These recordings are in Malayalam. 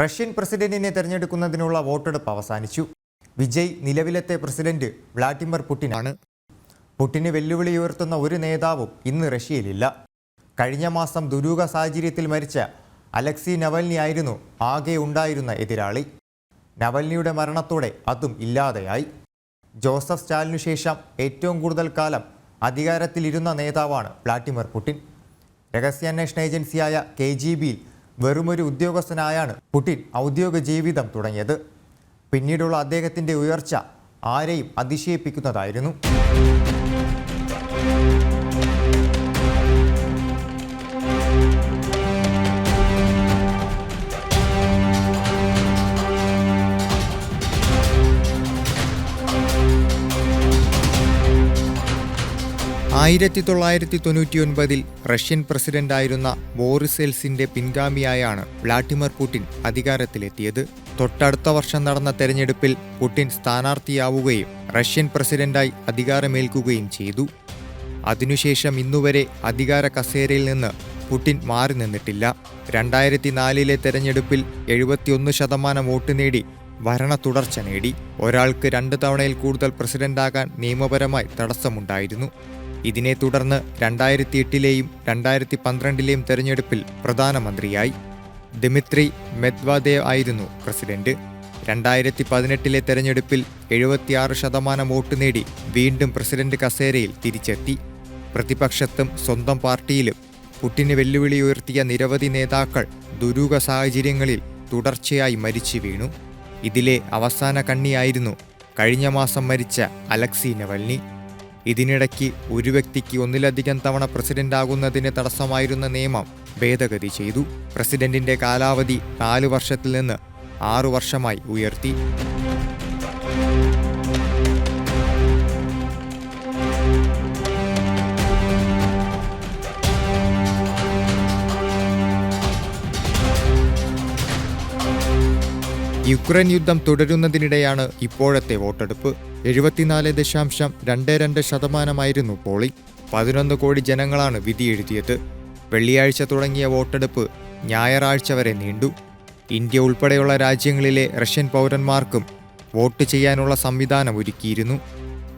റഷ്യൻ പ്രസിഡന്റിനെ തെരഞ്ഞെടുക്കുന്നതിനുള്ള വോട്ടെടുപ്പ് അവസാനിച്ചു. വിജയ് നിലവിലത്തെ പ്രസിഡന്റ് വ്ളാഡിമിർ പുടിനാണ്. പുടിന് വെല്ലുവിളി ഉയർത്തുന്ന ഒരു നേതാവും ഇന്ന് റഷ്യയിലില്ല. കഴിഞ്ഞ മാസം ദുരൂഹ സാഹചര്യത്തിൽ മരിച്ച അലക്സി നവൽനി ആയിരുന്നു ആകെ ഉണ്ടായിരുന്ന എതിരാളി. നവൽനിയുടെ മരണത്തോടെ അതും ഇല്ലാതെയായി. ജോസഫ് സ്റ്റാലിനു ശേഷം ഏറ്റവും കൂടുതൽ കാലം അധികാരത്തിലിരുന്ന നേതാവാണ് വ്ളാഡിമിർ പുടിൻ. രഹസ്യാന്വേഷണ ഏജൻസിയായ കെ ജി ബിയിൽ വെറുമൊരു ഉദ്യോഗസ്ഥനായാണ് പുടിൻ ഔദ്യോഗിക ജീവിതം തുടങ്ങിയത്. പിന്നീടുള്ള അദ്ദേഹത്തിന്റെ ഉയർച്ച ആരെയും അതിശയിപ്പിക്കുന്നതായിരുന്നു. ആയിരത്തി തൊള്ളായിരത്തി തൊണ്ണൂറ്റി ഒൻപതിൽ റഷ്യൻ പ്രസിഡന്റായിരുന്ന ബോറിസ് എൽസിന്റെ പിൻഗാമിയായാണ് വ്ളാഡിമിർ പുടിൻ അധികാരത്തിലെത്തിയത്. തൊട്ടടുത്ത വർഷം നടന്ന തെരഞ്ഞെടുപ്പിൽ പുടിൻ സ്ഥാനാർത്ഥിയാവുകയും റഷ്യൻ പ്രസിഡന്റായി അധികാരമേൽക്കുകയും ചെയ്തു. അതിനുശേഷം ഇന്നുവരെ അധികാര കസേരയിൽ നിന്ന് പുടിൻ മാറി നിന്നിട്ടില്ല. രണ്ടായിരത്തി നാലിലെ തെരഞ്ഞെടുപ്പിൽ എഴുപത്തിയൊന്ന് ശതമാനം വോട്ട് നേടി ഭരണ തുടർച്ച നേടി. ഒരാൾക്ക് രണ്ട് തവണയിൽ കൂടുതൽ പ്രസിഡന്റാകാൻ നിയമപരമായി തടസ്സമുണ്ടായിരുന്നു. ഇതിനെ തുടർന്ന് രണ്ടായിരത്തി എട്ടിലെയും രണ്ടായിരത്തി പന്ത്രണ്ടിലെയും തെരഞ്ഞെടുപ്പിൽ പ്രധാനമന്ത്രിയായി ദിമിത്രി മെദ്വാദേവ് ആയിരുന്നു പ്രസിഡന്റ്. രണ്ടായിരത്തി പതിനെട്ടിലെ തെരഞ്ഞെടുപ്പിൽ എഴുപത്തിയാറ് ശതമാനം വോട്ട് നേടി വീണ്ടും പ്രസിഡന്റ് കസേരയിൽ തിരിച്ചെത്തി. പ്രതിപക്ഷത്തും സ്വന്തം പാർട്ടിയിലും പുട്ടിന് വെല്ലുവിളി ഉയർത്തിയ നിരവധി നേതാക്കൾ ദുരൂഹ സാഹചര്യങ്ങളിൽ തുടർച്ചയായി മരിച്ചു വീണു. ഇതിലെ അവസാന കണ്ണിയായിരുന്നു കഴിഞ്ഞ മാസം മരിച്ച അലക്സി നവൽനി. ഇതിനിടയ്ക്ക് ഒരു വ്യക്തിക്ക് ഒന്നിലധികം തവണ പ്രസിഡന്റ് ആകുന്നതിന് തടസ്സമായിരുന്ന നിയമം ഭേദഗതി ചെയ്തു. പ്രസിഡന്റിന്റെ കാലാവധി നാല് വർഷത്തിൽ നിന്ന് ആറു വർഷമായി ഉയർത്തി. യുക്രൈൻ യുദ്ധം തുടരുന്നതിനിടെയാണ് ഇപ്പോഴത്തെ വോട്ടെടുപ്പ്. എഴുപത്തിനാല് ദശാംശം രണ്ട് രണ്ട് ശതമാനമായിരുന്നു പോളിംഗ്. പതിനൊന്ന് കോടി ജനങ്ങളാണ് വിധിയെഴുതിയത്. വെള്ളിയാഴ്ച തുടങ്ങിയ വോട്ടെടുപ്പ് ഞായറാഴ്ച വരെ നീണ്ടു. ഇന്ത്യ ഉൾപ്പെടെയുള്ള രാജ്യങ്ങളിലെ റഷ്യൻ പൗരന്മാർക്കും വോട്ട് ചെയ്യാനുള്ള സംവിധാനം ഒരുക്കിയിരുന്നു.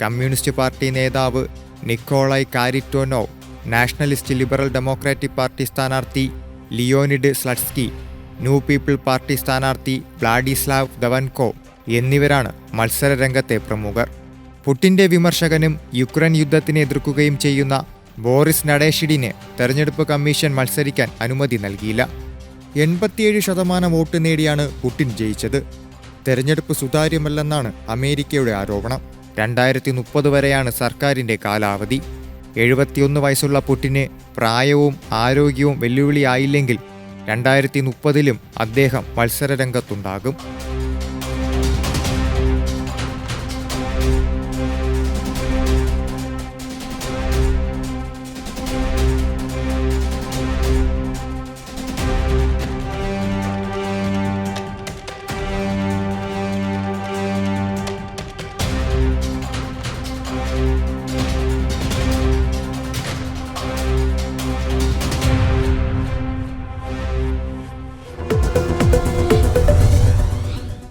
കമ്മ്യൂണിസ്റ്റ് പാർട്ടി നേതാവ് Nikolai Kharitonov Nationalist Liberal Democratic Party സ്ഥാനാർത്ഥി Leonid Slutsky New People Party സ്ഥാനാർത്ഥി വ്ളാഡിസ്ലാവ് ദവൻകോ എന്നിവരാണ് മത്സരരംഗത്തെ പ്രമുഖർ. പുട്ടിന്റെ വിമർശകനും യുക്രൈൻ യുദ്ധത്തിനെ എതിർക്കുകയും ചെയ്യുന്ന ബോറിസ് നടേഷിഡിന് തെരഞ്ഞെടുപ്പ് കമ്മീഷൻ മത്സരിക്കാൻ അനുമതി നൽകിയില്ല. എൺപത്തിയേഴ് ശതമാനം വോട്ട് നേടിയാണ് പുട്ടിൻ ജയിച്ചത്. തെരഞ്ഞെടുപ്പ് സുതാര്യമല്ലെന്നാണ് അമേരിക്കയുടെ ആരോപണം. രണ്ടായിരത്തി മുപ്പത് വരെയാണ് സർക്കാരിന്റെ കാലാവധി. എഴുപത്തിയൊന്ന് വയസ്സുള്ള പുട്ടിന് പ്രായവും ആരോഗ്യവും വെല്ലുവിളിയായില്ലെങ്കിൽ രണ്ടായിരത്തി മുപ്പതിലും അദ്ദേഹം മത്സരരംഗത്തുണ്ടാകും.